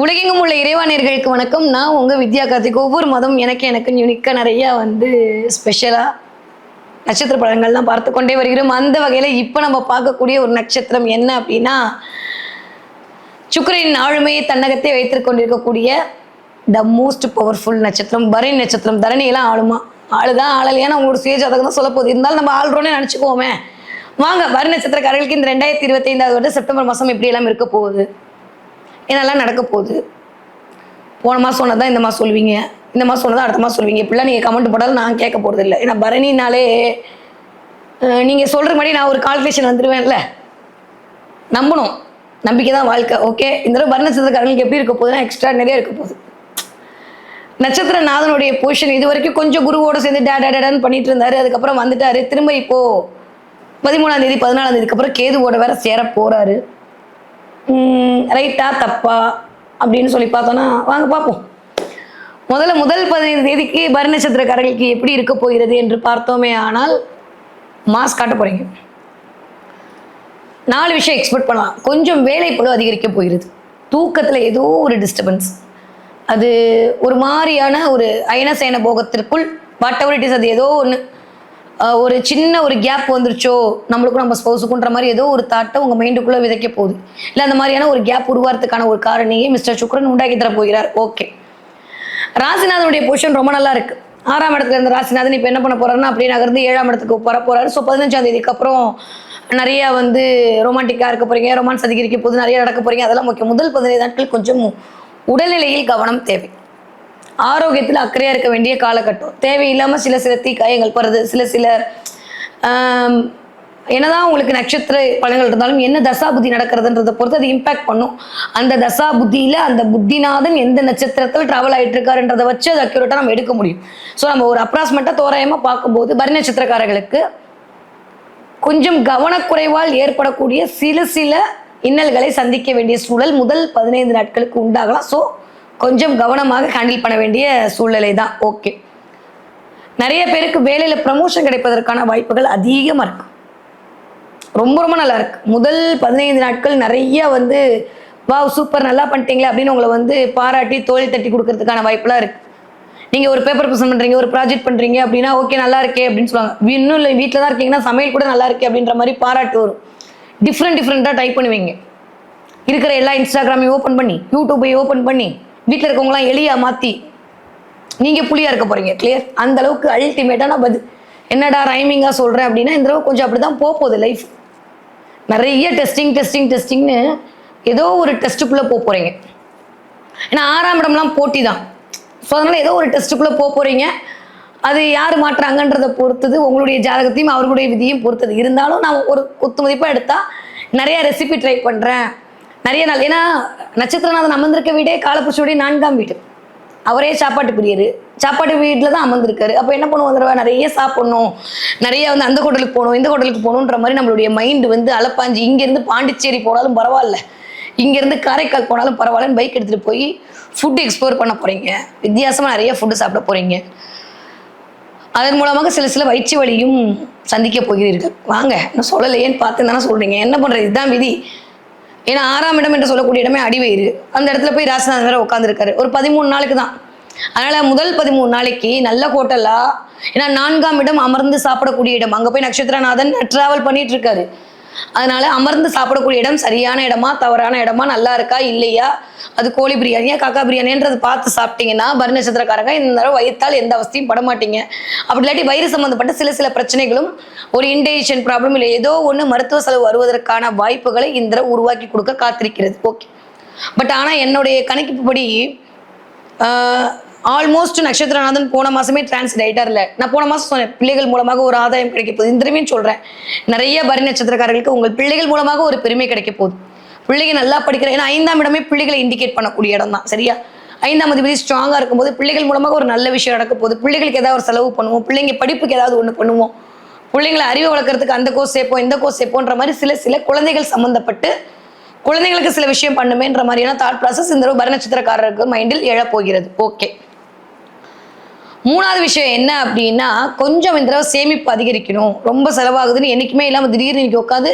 உலகெங்கும் உள்ள இறைவானியர்களுக்கு வணக்கம். நான் உங்க வித்யா கார்த்திக். ஒவ்வொரு மதம் எனக்கு எனக்கு யூனிக்காக நிறைய வந்து ஸ்பெஷலா நட்சத்திர படங்கள்லாம் பார்த்து கொண்டே வருகிறோம். அந்த வகையில இப்போ நம்ம பார்க்கக்கூடிய ஒரு நட்சத்திரம் என்ன அப்படின்னா சுக்கரனின் ஆளுமையை தன்னகத்தை வைத்துக் கொண்டிருக்கக்கூடிய த மோஸ்ட் பவர்ஃபுல் நட்சத்திரம். பரணி நட்சத்திரம். தரணியெல்லாம் ஆளுமா? ஆளுதான் ஆளலையான உங்களோட சுயஜாதகம் தான் சொல்ல போகுது இருந்தாலும் நம்ம ஆள்றோன்னே நினச்சிக்குவோமே. வாங்க பரணி நட்சத்திரக்காரர்களுக்கு இந்த ரெண்டாயிரத்தி இருபத்தைந்தாவது வருடம் செப்டம்பர் மாதம் எப்படி எல்லாம் இருக்க போகுது? என்னெல்லாம் நடக்க போகுது. போன மாதம் சொன்னதான் இந்த மாதம் சொல்லுவீங்க. இந்த மாதம் சொன்னதான் அடுத்த மாதம் சொல்லுவீங்க. இப்படிலாம் நீங்கள் கமெண்ட் போட்டாலும் நான் கேட்க போகிறது இல்லை ஏன்னா பரணினாலே நீங்கள் சொல்கிற மாதிரி நான் ஒரு கால்குலேஷன் வந்துடுவேன்ல நம்பணும். நம்பிக்கை தான் வாழ்க்கை. ஓகே இந்த தடவை பரண நட்சத்திரக்காரங்களுக்கு எப்படி இருக்க போகுதுன்னா எக்ஸ்ட்ரா நிறைய இருக்க போகுது. நட்சத்திர நாதனுடைய பொசிஷன் இது வரைக்கும் கொஞ்சம் குருவோட சேர்ந்து டே டே டேடான்னு பண்ணிட்டு இருந்தாரு. அதுக்கப்புறம் வந்துட்டாரு. திரும்ப இப்போ பதிமூணாம் தேதி பதினாலாம் தேதிக்கு அப்புறம் கேதுவோட வேற சேர போறாரு. ரைட்டா தப்பா அப்படின்னு சொல்லி பார்த்தோன்னா வாங்க பார்ப்போம். முதல்ல முதல் பதினைந்து தேதிக்கு பர நட்சத்திரக்காரர்களுக்கு எப்படி இருக்க போகிறது என்று பார்த்தோமே ஆனால் மாஸ் காட்ட போகிறீங்க நாலு விஷயம் எக்ஸ்பெக்ட் பண்ணலாம். கொஞ்சம் வேலைப்பளு அதிகரிக்க போகிறது. தூக்கத்தில் ஏதோ ஒரு டிஸ்டர்பன்ஸ் அது ஒரு மாதிரியான ஒரு அயனசயன போகத்திற்குள் வாட் எவர் இட் இஸ் அது ஏதோ ஒன்று ஒரு சின்ன ஒரு கேப் வந்துருச்சோ நம்மளுக்கும் நம்ம ஸ்பௌஸுக்குன்ற மாதிரி ஏதோ ஒரு தாட்டை உங்கள் மைண்டுக்குள்ளே விதைக்க போகுது. இல்லை அந்த மாதிரியான ஒரு கேப் உருவாரத்துக்கான ஒரு காரணியை மிஸ்டர் சுக்ரன் உண்டாக்கி தர போகிறார். ஓகே ராசிநாதனுடைய பொசிஷன் ரொம்ப நல்லா இருக்கு. ஆறாம் இடத்துல இருந்த ராசிநாதன் இப்போ என்ன பண்ண போறாருன்னா அப்படியே நகர்ந்து ஏழாம் இடத்துக்கு வர போறாரு. ஸோ பதினஞ்சாம் தேதிக்கு அப்புறம் நிறைய வந்து ரொமான்டிக்காக இருக்க போறீங்க ரொமான்ஸ் அதிகரிக்க போது நிறைய நடக்க போறீங்க. அதெல்லாம் முக்கியம். முதல் பதினைந்து நாட்கள் கொஞ்சம் உடல்நிலையில் கவனம் தேவை. ஆரோக்கியத்தில் அக்கறையாக இருக்க வேண்டிய காலகட்டம். தேவையில்லாமல் சில சில தீக்காயங்கள் படுறது சில சில என்னதான் உங்களுக்கு நட்சத்திர பலன்கள் இருந்தாலும் என்ன தசா புத்தி நடக்கிறதுன்றதை பொறுத்து அது இம்பாக்ட் பண்ணும். அந்த தசா புத்தியில் அந்த புத்திநாதன் எந்த நட்சத்திரத்தில் ட்ராவல் ஆகிட்டு இருக்காருன்றதை வச்சு அது அக்யூரேட்டாக நம்ம எடுக்க முடியும். ஸோ நம்ம ஒரு அப்ராக்சிமேட்டாக தோராயமாக பார்க்கும்போது பரி நட்சத்திரக்காரர்களுக்கு கொஞ்சம் கவனக்குறைவால் ஏற்படக்கூடிய சில சில இன்னல்களை சந்திக்க வேண்டிய சூழல் முதல் பதினைந்து நாட்களுக்கு உண்டாகலாம். ஸோ கொஞ்சம் கவனமாக ஹேண்டில் பண்ண வேண்டிய சூழ்நிலை தான் ஓகே. நிறைய பேருக்கு வேலையில் ப்ரமோஷன் கிடைப்பதற்கான வாய்ப்புகள் அதிகமாக இருக்கு. ரொம்ப ரொம்ப நல்லா இருக்கு. முதல் பதினைந்து நாட்கள் நிறைய வந்து வா சூப்பர் நல்லா பண்ணிட்டீங்களே அப்படின்னு உங்களை வந்து பாராட்டி தோழி தட்டி கொடுக்கறதுக்கான வாய்ப்புலாம் இருக்கு. நீங்கள் ஒரு பேப்பர் ப்ரெசென்ட் பண்ணுறீங்க ஒரு ப்ராஜெக்ட் பண்ணுறீங்க அப்படின்னா ஓகே நல்லா இருக்கே அப்படின்னு சொல்லுவாங்க. இன்னும் இல்லை வீட்டில் தான் இருக்கீங்கன்னா சமையல் கூட நல்லா இருக்கே அப்படின்ற மாதிரி பாராட்டு வரும். டிஃப்ரெண்ட் டிஃப்ரெண்ட்டாக டைப் பண்ணுவீங்க. இருக்கிற எல்லா இன்ஸ்டாகிராமையும் ஓப்பன் பண்ணி யூடியூபை ஓப்பன் பண்ணி வீட்டில் இருக்கவங்களாம் எளியா மாற்றி நீங்கள் புளியாக இருக்க போறீங்க கிளியர் அந்த அளவுக்கு அல்டிமேட்டாக நான் பது என்னடா ரைமிங்காக சொல்கிறேன் அப்படின்னா இந்த தடவை கொஞ்சம் அப்படி தான் போகுது லைஃப் நிறைய டெஸ்டிங் டெஸ்டிங் டெஸ்டிங்னு ஏதோ ஒரு டெஸ்ட்டுக்குள்ளே போக போகிறீங்க ஏன்னா ஆறாம் இடம்லாம் போட்டி தான் ஸோ அதனால் ஏதோ ஒரு டெஸ்ட்டுக்குள்ளே போக போகிறீங்க அது யார் மாட்டுறாங்கன்றதை பொறுத்தது உங்களுடைய ஜாதகத்தையும் அவர்களுடைய விதியும் பொறுத்தது. இருந்தாலும் நான் ஒரு குத்து மதிப்பாக எடுத்தால் நிறைய ரெசிபி ட்ரை பண்ணுறேன் நிறைய நாள். ஏன்னா நட்சத்திரநாதன் அமர்ந்திருக்க வீடே காலப்புருஷனுடைய நான்காம் வீடு. அவரே சாப்பாட்டு பிரியர் சாப்பாட்டு வீட்டில் தான் அமர்ந்திருக்காரு. அப்போ என்ன பண்ணுவோம் தடவை? நிறைய சாப்பிடணும். நிறைய வந்து அந்த ஹோட்டலுக்கு போகணும் இந்த ஹோட்டலுக்கு போகணுன்ற மாதிரி நம்மளுடைய மைண்டு வந்து அலப்பாஞ்சு இங்கேருந்து பாண்டிச்சேரி போனாலும் பரவாயில்ல. இங்கேருந்து காரைக்கால் போனாலும் பரவாயில்லன்னு பைக் எடுத்துகிட்டு போய் ஃபுட்டு எக்ஸ்ப்ளோர் பண்ண போகிறீங்க வித்தியாசமாக நிறைய ஃபுட்டு சாப்பிட போகிறீங்க அதன் மூலமாக சில சில வயிற்று வலியும் சந்திக்க போகிறீர்கள். வாங்க நான் சொல்லலையேன்னு பார்த்து தானே சொல்கிறீங்க என்ன பண்ணுறது இதுதான் விதி. ஏன்னா ஆறாம் இடம் என்று சொல்லக்கூடிய இடமே அடிவயிறு அந்த இடத்துல போய் ராசிநாதன் வேற உட்காந்துருக்காரு ஒரு பதிமூணு நாளுக்கு தான். அதனால முதல் பதிமூணு நாளைக்கு நல்ல ஹோட்டலா ஏன்னா நான்காம் இடம் அமர்ந்து சாப்பிடக்கூடிய இடம். அங்க போய் நட்சத்திரநாதன் டிராவல் பண்ணிட்டு இருக்காரு. அதனால அமர்ந்து சாப்பிடக்கூடிய இடம் சரியான இடமா தவறான இடமா நல்லா இருக்கா இல்லையா? அது கோழி பிரியாணியா காக்கா பிரியாணின்றது பார்த்து சாப்பிட்டீங்கன்னா பரி நட்சத்திரக்காரங்க இந்த தடவை வயிற்றால் எந்த அவஸ்தையும் பட மாட்டீங்க. அப்படி இல்லாட்டி வயிறு சம்மந்தப்பட்ட சில சில பிரச்சனைகளும் ஒரு இன்டைஜன் ப்ராப்ளம் இல்லை ஏதோ ஒன்று மருத்துவ செலவு வருவதற்கான வாய்ப்புகளை இந்த தடவை உருவாக்கி கொடுக்க காத்திருக்கிறது. ஓகே பட் ஆனால் என்னுடைய கணக்கிப்புப்படி ஆல்மோஸ்ட் நட்சத்திரநாதன் போன மாசமே டிரான்ஸ்ட் ஆயிட்டார் நான் போன மாசம் சொன்னேன் பிள்ளைகள் மூலமாக ஒரு ஆதாயம் கிடைக்க போகுது. இந்த திரும்பியும் சொல்றேன். நிறைய பரி நட்சத்திரக்காரர்களுக்கு உங்கள் பிள்ளைகள் மூலமாக ஒரு பெருமை கிடைக்க போகுது. பிள்ளைங்க நல்லா படிக்கிற ஏன்னா ஐந்தாம் இடமே பிள்ளைகளை இண்டிகேட் பண்ணக்கூடிய இடம் தான் சரியா? ஐந்தாம் அதிபதி ஸ்ட்ராங்காக இருக்கும்போது பிள்ளைகள் மூலமாக ஒரு நல்ல விஷயம் நடக்க போகுது. பிள்ளைகளுக்கு ஏதாவது ஒரு செலவு பண்ணுவோம். பிள்ளைங்க படிப்புக்கு ஏதாவது ஒன்று பண்ணுவோம். பிள்ளைங்களை அறிவு வளர்க்கறதுக்கு அந்த கோர்ஸ் சேர்ப்போம் இந்த கோர்ஸ் சேர்ப்போன்ற மாதிரி சில சில குழந்தைகள் சம்மந்தப்பட்டு குழந்தைங்களுக்கு சில விஷயம் பண்ணுமேன்ற மாதிரியான தாட் ப்ராசஸ் இந்த ஒரு பரநட்சத்திரக்காரருக்கு மைண்டில் எழப்போகிறது ஓகே மூணாவது விஷயம் என்ன அப்படின்னா கொஞ்சம் இந்த தடவை சேமிப்பு அதிகரிக்கணும். ரொம்ப செலவாகுதுன்னு என்றைக்குமே இல்லாமல் திடீர்னு இன்றைக்கி உட்காந்து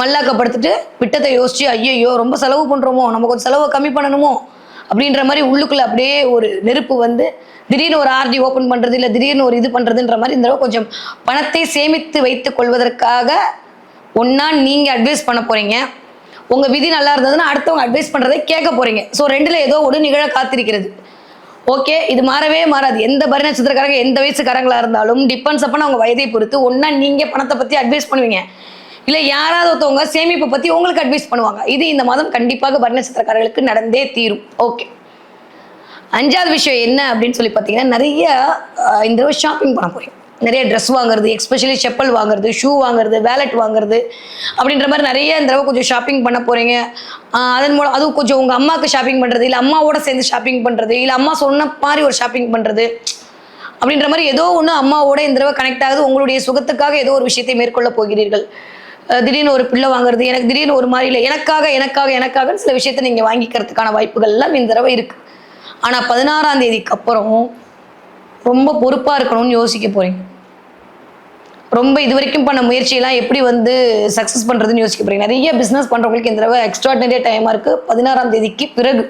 மல்லாக்கப்படுத்திட்டு விட்டத்தை யோசிச்சு ஐயையோ ரொம்ப செலவு பண்ணுறோமோ நம்ம கொஞ்சம் செலவை கம்மி பண்ணணுமோ அப்படின்ற மாதிரி உள்ளுக்குள்ளே அப்படியே ஒரு நெருப்பு வந்து திடீர்னு ஒரு ஆர்டி ஓப்பன் பண்ணுறது இல்லை திடீர்னு ஒரு இது பண்ணுறதுன்ற மாதிரி இந்த தடவை கொஞ்சம் பணத்தை சேமித்து வைத்து கொள்வதற்காக ஒன்றா நீங்கள் அட்வைஸ் பண்ண போகிறீங்க உங்கள் விதி நல்லா இருந்ததுன்னா அடுத்தவங்க அட்வைஸ் பண்ணுறதை கேட்க போகிறீங்க ஸோ ரெண்டில் ஏதோ ஒரு நிகழ காத்திருக்கிறது. ஓகே இது மாறவே மாறாது. எந்த பரி நட்சத்திரக்காரங்க எந்த வயசுக்காரங்களா இருந்தாலும் டிபெண்ட்ஸ் அப்பன் அவங்க வயதை பொறுத்து ஒன்றா நீங்கள் பணத்தை பற்றி அட்வைஸ் பண்ணுவீங்க. இல்லை யாராவது ஒருத்தவங்க சேமிப்பை பற்றி உங்களுக்கு அட்வைஸ் பண்ணுவாங்க. இது இந்த மாதம் கண்டிப்பாக பரி நட்சத்திரக்காரர்களுக்கு நடந்தே தீரும். ஓகே அஞ்சாவது விஷயம் என்ன அப்படின்னு சொல்லி பார்த்தீங்கன்னா நிறைய இந்த ஷாப்பிங் பண்ண போறீங்க. நிறைய ட்ரெஸ் வாங்குறது எஸ்பெஷலி செப்பல் வாங்குறது ஷூ வாங்குறது வேலட் வாங்குறது அப்படின்ற மாதிரி நிறைய இந்த தடவை கொஞ்சம் ஷாப்பிங் பண்ண போகிறீங்க அதன் மூலம் அதுவும் கொஞ்சம் உங்கள் அம்மாவுக்கு ஷாப்பிங் பண்ணுறது இல்லை அம்மாவோட சேர்ந்து ஷாப்பிங் பண்ணுறது இல்லை அம்மா சொன்ன மாதிரி ஒரு ஷாப்பிங் பண்ணுறது அப்படின்ற மாதிரி ஏதோ ஒன்று அம்மாவோட இந்த தடவை கனெக்ட் ஆகுது உங்களுடைய சுகத்துக்காக ஏதோ ஒரு விஷயத்தை மேற்கொள்ள போகிறீர்கள். திடீர்னு ஒரு பிள்ளை வாங்குறது எனக்கு திடீர்னு ஒரு மாதிரி இல்லை எனக்காக எனக்காக எனக்காக சில விஷயத்தை நீங்கள் வாங்கிக்கிறதுக்கான வாய்ப்புகள் எல்லாம் இந்த தடவை இருக்குது ஆனால் பதினாறாம் தேதிக்கு அப்புறம் ரொம்ப பொறுப்பாக இருக்கணும்னு யோசிக்க போகிறீங்க ரொம்ப இது வரைக்கும் பண்ண முயற்சியெல்லாம் எப்படி வந்து சக்ஸஸ் பண்ணுறதுன்னு யோசிக்க போறீங்க நிறைய பிஸ்னஸ் பண்ணுறவங்களுக்கு இந்த தடவை எக்ஸ்ட்ராடனரியாக டைமாக இருக்குது பதினாறாம் தேதிக்கு பிறகு.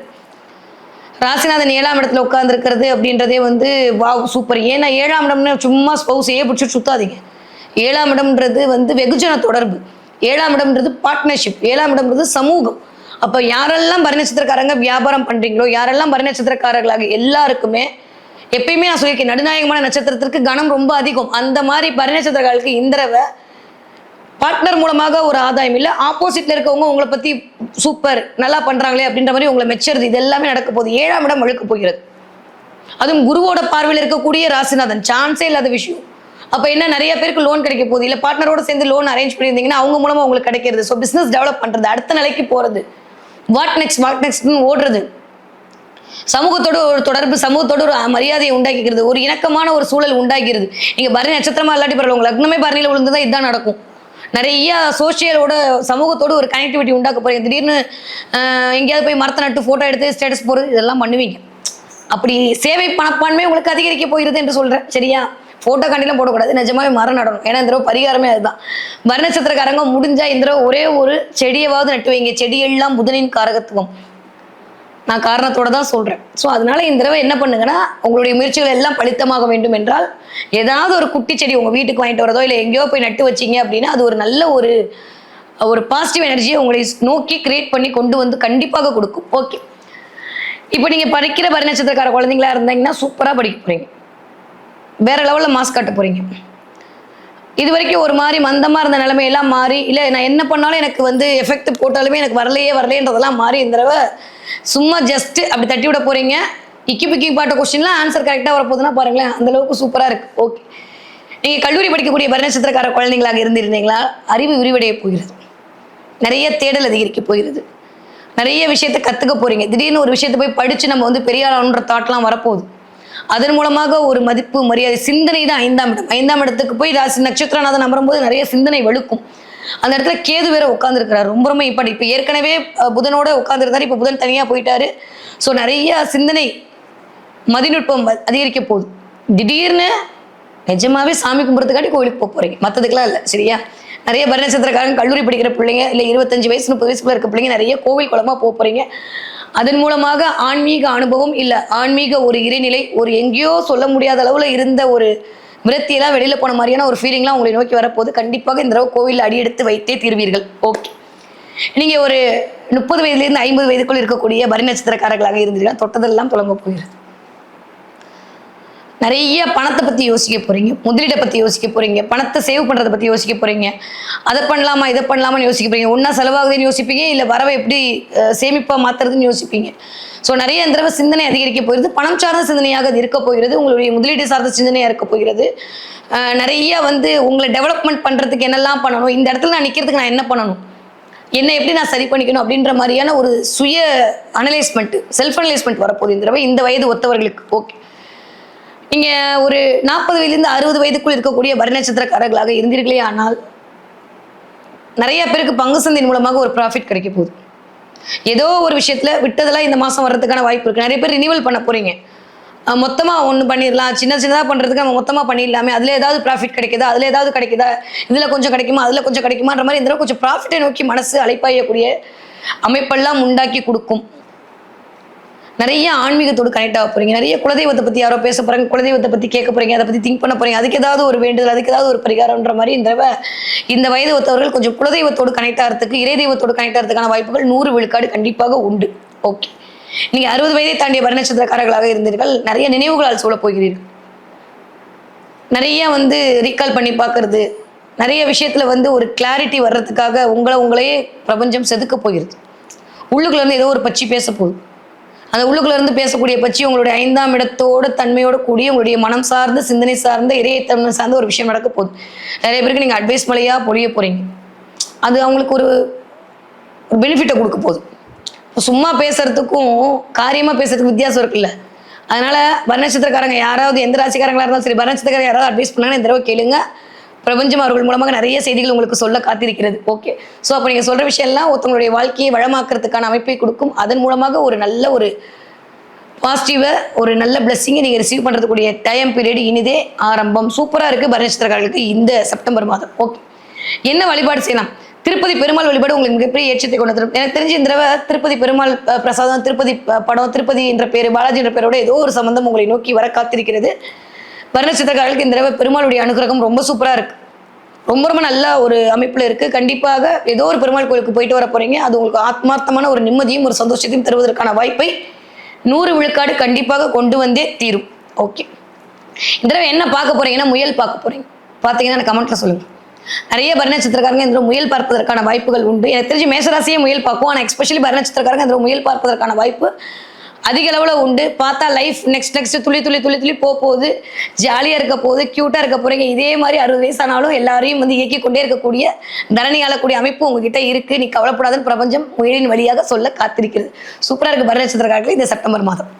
ராசிநாதன் ஏழாம் இடத்துல உட்காந்துருக்கிறது அப்படின்றதே வந்து வாவ் சூப்பர் ஏன்னா ஏழாம் இடம்னு சும்மா ஸ்பௌஸையே பிடிச்சிட்டு சுத்தாதீங்க. ஏழாம் இடம்ன்றது வந்து வெகுஜன தொடர்பு. ஏழாம் இடம்ன்றது பார்ட்னர்ஷிப் ஏழாம் இடம்ன்றது சமூகம். அப்போ யாரெல்லாம் பரிநட்சத்திரக்காரங்க வியாபாரம் பண்ணுறீங்களோ யாரெல்லாம் பரிநட்சத்திரக்காரர்களாக எல்லாருக்குமே எப்பயுமே நான் சொல்லியிருக்கேன் நடுநாயகமான நட்சத்திரத்திற்கு கணம் ரொம்ப அதிகம். அந்த மாதிரி பரி நட்சத்திரக்காரர்களுக்கு இந்த தடவை பார்ட்னர் மூலமாக ஒரு ஆதாயம் இல்லை. ஆப்போசிட்ல இருக்கவங்க உங்களை பத்தி சூப்பர் நல்லா பண்றாங்களே அப்படின்ற மாதிரி உங்களை மெச்சருது. இது எல்லாமே நடக்க போகுது. ஏழாம் இடம் அழுக்க போகிறது. அதுவும் குருவோட பார்வையில் இருக்கக்கூடிய ராசிநாதன். சான்ஸே இல்லாத விஷயம். அப்ப என்ன நிறைய பேருக்கு லோன் கிடைக்க போகுது. இல்ல பார்ட்னரோட சேர்ந்து லோன் அரேஞ்ச் பண்ணியிருந்தீங்கன்னா அவங்க மூலமா உங்களுக்கு கிடைக்கிறது. ஸோ பிசினஸ் டெவலப் பண்றது. அடுத்த நிலைக்கு போறது. வாட் நெக்ஸ்ட் வாட் நெக்ஸ்ட்னு ஓடுறது. சமூகத்தோட ஒரு தொடர்பு சமூகத்தோட ஒரு மரியாதையை உண்டாக்கிக்கிறது ஒரு இணக்கமான ஒரு சூழல் உண்டாக்கிறது நீங்கள் பரணி நட்சத்திரமா இல்லாட்டி பரவாயில்ல உங்க லக்னமே பரணியில் விழுந்துதான் இதுதான் நடக்கும். நிறைய சோஷியலோட சமூகத்தோடு ஒரு கனெக்டிவிட்டி உண்டாக்க போகிறீங்க திடீர்னு எங்கேயாவது போய் மரத்தை நட்டு ஃபோட்டோ எடுத்து ஸ்டேட்டஸ் போடுறது இதெல்லாம் பண்ணுவீங்க. அப்படி சேவை பணப்பான்மை உங்களுக்கு அதிகரிக்க போயிருது என்று சொல்கிறேன் சரியா? ஃபோட்டோ கண்டிலாம் போடக்கூடாது நிஜமாவே மரம் நடணும். ஏன்னா இந்த தடவை பரிகாரமே அதுதான். மர நட்சத்திரக்காரங்க முடிஞ்சால் இந்த தடவை ஒரே ஒரு செடியவாவது நட்டு வைங்க செடியெல்லாம் புதனின் காரகத்துவம். நான் காரணத்தோட தான் சொல்றேன். ஸோ அதனால இந்த தடவை என்ன பண்ணுங்கன்னா உங்களுடைய முயற்சிகள் எல்லாம் பலித்தமாக வேண்டும் என்றால் ஏதாவது ஒரு குட்டி செடி உங்க வீட்டுக்கு வாங்கிட்டு வரதோ இல்லை எங்கேயோ போய் நட்டு வச்சீங்க அப்படின்னா அது ஒரு நல்ல ஒரு ஒரு பாசிட்டிவ் எனர்ஜியை உங்களை நோக்கி கிரியேட் பண்ணி கொண்டு வந்து கண்டிப்பாக கொடுக்கும். ஓகே இப்போ நீங்கள் படிக்கிற பரிநட்சத்திரக்கார குழந்தைங்களா இருந்தீங்கன்னா சூப்பராக படிக்க போகிறீங்க வேற லெவலில் மாஸ்க் காட்ட போகிறீங்க இது வரைக்கும் ஒரு மாதிரி மந்தமாக இருந்த நிலைமையெல்லாம் மாறி இல்லை நான் என்ன பண்ணாலும் எனக்கு வந்து எஃபெக்ட் போட்டாலுமே எனக்கு வரலையே வரலையன்றதெல்லாம் மாறி இந்த தடவை சும்மா ஜஸ்ட்டு அப்படி தட்டி விட போகிறீங்க இக்கி பிக்கி பாட்ட கொஸ்டின்லாம் ஆன்சர் கரெக்டாக வரப்போகுதுன்னா பாருங்களேன் அந்த அளவுக்கு சூப்பராக இருக்குது ஓகே நீங்கள் கல்லூரி படிக்கக்கூடிய பரிநட்சத்திரக்கார குழந்தைங்களாக இருந்திருந்தீங்களா? அறிவு விரிவடைய போகிறது. நிறைய தேடல் அதிகரிக்க போகிறது. நிறைய விஷயத்தை கற்றுக்க போகிறீங்க திடீர்னு ஒரு விஷயத்தை போய் படித்து நம்ம வந்து பெரிய ஆளாகணுன்ற தாட்லாம் வரப்போகுது. அதன் மூலமாக ஒரு மதிப்பு மரியாதை சிந்தனை தான் ஐந்தாம் இடம். ஐந்தாம் இடத்துக்கு போய் ராசி நட்சத்திரநாதன் போது நிறைய சிந்தனை வலுக்கும் அந்த இடத்துல கேது வேற உட்காந்துருக்கிறார் ரொம்ப ரொம்ப இப்படி. இப்போ ஏற்கனவே புதனோட உட்காந்துருந்தாரு இப்போ புதன் தனியாக போயிட்டாரு. ஸோ நிறைய சிந்தனை மதிநுட்பம் அதிகரிக்க போகுது. திடீர்னு நிஜமாவே சாமி கும்பிட்றதுக்காட்டி கோயிலுக்கு போக போறீங்க. மற்றதுக்கெல்லாம் இல்லை சரியா? நிறைய பரிநட்சத்திரக்காரங்க கல்லூரி படிக்கிற பிள்ளைங்க இல்லை இருபத்தஞ்சு வயசு முப்பது வயசுக்குள்ள இருக்க பிள்ளைங்க நிறைய கோவில் குளமா போக போறீங்க. அதன் மூலமாக ஆன்மீக அனுபவம் இல்லை ஆன்மீக ஒரு இறைநிலை ஒரு எங்கேயோ சொல்ல முடியாத அளவில் இருந்த ஒரு விரத்தியெல்லாம் வெளியில் போன மாதிரியான ஒரு ஃபீலிங்லாம் உங்களை நோக்கி வரப்போது கண்டிப்பாக இந்த தடவை கோவிலில் அடியெடுத்து வைத்தே தீர்வீர்கள். ஓகே நீங்கள் ஒரு முப்பது வயதுலேருந்து ஐம்பது வயதுக்குள் இருக்கக்கூடிய பரி நட்சத்திரக்காரர்களாக இருந்தீங்கன்னா தொட்டதெல்லாம் புலம்ப போகிறது நிறைய பணத்தை பற்றி யோசிக்க போறீங்க. முதலீடை பற்றி யோசிக்க போறீங்க. பணத்தை சேவ் பண்ணுறதை பற்றி யோசிக்க போறீங்க. அதை பண்ணலாமா இதை பண்ணலாமான்னு யோசிக்க போறீங்க. ஒன்றா செலவாகுதுன்னு யோசிப்பீங்க இல்லை வரவை எப்படி சேமிப்பாக சேமிப்பா மாத்துறதுன்னு யோசிப்பீங்க. ஸோ நிறைய இந்த தடவை சிந்தனை அதிகரிக்க போகிறது. பணம் சார்ந்த சிந்தனையாக அது இருக்க போகிறது. உங்களுடைய முதலீடு சார்ந்த சிந்தனையாக இருக்க போகிறது. நிறைய வந்து உங்களை டெவலப்மெண்ட் பண்ணுறதுக்கு என்னெல்லாம் பண்ணணும் இந்த இடத்துல நான் நிற்கிறதுக்கு நான் என்ன பண்ணணும் என்னை எப்படி நான் சரி பண்ணிக்கணும் அப்படின்ற மாதிரியான ஒரு சுய அனலைஸ்மெண்ட் செல்ஃப் அனலைஸ்மெண்ட் வரப்போகுது இந்த தடவை. இந்த வயது ஒத்தவர்களுக்கு. ஓகே நீங்க ஒரு நாற்பது வயதுலேருந்து அறுபது வயதுக்குள் இருக்கக்கூடிய வரி நட்சத்திரக்காரர்களாக இருந்தீர்களே ஆனால் நிறைய பேருக்கு பங்கு சந்தையின் மூலமாக ஒரு ப்ராஃபிட் கிடைக்க போகுது. ஏதோ ஒரு விஷயத்துல விட்டதெல்லாம் இந்த மாசம் வர்றதுக்கான வாய்ப்பு இருக்கு. நிறைய பேர் ரினிவல் பண்ண போறீங்க. மொத்தமாக ஒன்று பண்ணிடலாம். சின்ன சின்னதாக பண்ணுறதுக்கு நம்ம மொத்தமாக பண்ணிடலாமே. அதில் ஏதாவது ப்ராஃபிட் கிடைக்குதா? அதில் ஏதாவது கிடைக்குதா? இதில் கொஞ்சம் கிடைக்குமா? அதில் கொஞ்சம் கிடைக்குமான்ற மாதிரி இந்த கொஞ்சம் ப்ராஃபிட்டை நோக்கி மனசு அழைப்பாயக்கூடிய அமைப்பெல்லாம் உண்டாக்கி கொடுக்கும். நிறைய ஆன்மீகத்தோடு கனெக்ட் ஆக போறீங்க. நிறைய குலதெய்வத்தை பத்தி யாரோ பேச போறாங்க குலதெய்வத்தை பத்தி கேட்க போறீங்க அதை பத்தி திங்க் பண்ண போறீங்க. அதுக்கு ஏதாவது ஒரு வேண்டுதல் அதுக்கு ஏதாவது ஒரு பரிகாரம்ன்ற மாதிரி இந்த இந்த வயது ஒத்தவர்கள் கொஞ்சம் குலதெய்வத்தோடு கனெக்ட் ஆகிறதுக்கு இறை தெய்வத்தோடு கனெக்ட் ஆகிறதுக்கான வாய்ப்புகள் நூறு விழுக்காடு கண்டிப்பாக உண்டு. ஓகே நீங்க அறுபது வயதை தாண்டிய வர்ணச்சத்திரக்காரர்களாக இருந்தீர்கள். நிறைய நினைவுகளால் சூழப் போகிறீர்கள். நிறைய வந்து ரீகால் பண்ணி பார்க்கறது நிறைய விஷயத்துல வந்து ஒரு கிளாரிட்டி வர்றதுக்காக உங்களை உங்களையே பிரபஞ்சம் செதுக்க போகிறது. உள்ளுக்குள்ள இருந்து ஏதோ ஒரு பச்சி பேச போகுது. அந்த உள்ளுக்குள்ள இருந்து பேசக்கூடிய பற்றி உங்களுடைய ஐந்தாம் இடத்தோட தன்மையோட கூடிய உங்களுடைய மனம் சார்ந்த சிந்தனை சார்ந்த இறையத்தன்மை சார்ந்த ஒரு விஷயம் நடக்க போகுது. நிறைய பேருக்கு நீங்கள் அட்வைஸ் மலையாக பொழிய போகிறீங்க அது அவங்களுக்கு ஒரு பெனிஃபிட்டை கொடுக்க போகுது. இப்போ சும்மா பேசுறதுக்கும் காரியமாக பேசுறதுக்கு வித்தியாசம் இருக்குல்ல. அதனால் வர்ணச்சத்திரக்காரங்க யாராவது எந்த ராசிக்காரங்களாக இருந்தாலும் சரி வர்ணச்சத்திரக்காரங்க யாராவது அட்வைஸ் பண்ணாங்கன்னா இந்த தடவை கேளுங்க. பிரபஞ்சம் அவர்கள் மூலமாக நிறைய செய்திகள் உங்களுக்கு சொல்ல காத்திருக்கிறது. ஓகே ஸோ அப்போ நீங்கள் சொல்கிற விஷயம் எல்லாம் ஒருத்தவங்களுடைய வாழ்க்கையை வளமாக்குறதுக்கான அமைப்பை கொடுக்கும். அதன் மூலமாக ஒரு நல்ல ஒரு பாசிட்டிவை ஒரு நல்ல பிளஸ்ஸிங்கை நீங்கள் ரிசீவ் பண்ணுறதுக்கூடிய டைம் பீரியட் இனிதே ஆரம்பம். சூப்பராக இருக்குது பரணேஸ்வரர்களுக்கு இந்த செப்டம்பர் மாதம். ஓகே என்ன வழிபாடு செய்யலாம்? திருப்பதி பெருமாள் வழிபாடு உங்களுக்கு மிகப்பெரிய ஏற்றத்தை கொண்டு தரும். எனக்கு தெரிஞ்ச இந்த தடவை திருப்பதி பெருமாள் பிரசாதம் திருப்பதி படம் திருப்பதி என்ற பேர் பாலாஜி என்ற பேரோட ஏதோ ஒரு சம்பந்தம் உங்களை நோக்கி வர காத்திருக்கிறது. வர்ணச்சித்திரக்காரர்களுக்கு இந்த தடவை பெருமாளுடைய அனுகிரகம் ரொம்ப சூப்பராக இருக்கு. ரொம்ப ரொம்ப நல்ல ஒரு அமைப்பில் இருக்குது கண்டிப்பாக ஏதோ ஒரு பெருமாள் கோயிலுக்கு போயிட்டு வர போகிறீங்க அது உங்களுக்கு ஆத்மார்த்தமான ஒரு நிம்மதியும் ஒரு சந்தோஷத்தையும் தருவதற்கான வாய்ப்பை நூறு விழுக்காடு கண்டிப்பாக கொண்டு வந்தே தீரும். ஓகே. இந்த தடவை என்ன பார்க்க போறீங்கன்னா முயல் பார்க்க போறீங்க. பார்த்தீங்கன்னா எனக்கு கமெண்ட்ல சொல்லுங்க. நிறைய பரணச்சித்திரக்காரங்க இந்த முயல் பார்ப்பதற்கான வாய்ப்புகள் உண்டு. எனக்கு தெரிஞ்சு மேசராசியே முயல் பார்க்கும். ஆனால் எஸ்பெஷலி பரணச்சித்திரக்காரங்க இந்த முயல் பார்ப்பதற்கான வாய்ப்பு அதிக அளவில் உண்டு. பார்த்தா லைஃப் நெக்ஸ்ட் நெக்ஸ்ட் துளி துளி துளி துளி போக போகுது. ஜாலியாக இருக்க போகுது. க்யூட்டாக இருக்க போகிறீங்க இதே மாதிரி அறுபது வயசானாலும் எல்லாரையும் வந்து இயக்கி கொண்டே இருக்கக்கூடிய தரணி ஆளக்கூடிய அமைப்பு உங்ககிட்ட இருக்குது நீ கவலைப்படாதுன்னு பிரபஞ்சம் முயலின் வழியாக சொல்ல காத்திருக்கிறது. சூப்பராக இருக்குது வரலட்சத்திரக்காரர்கள் இந்த செப்டம்பர் மாதம்.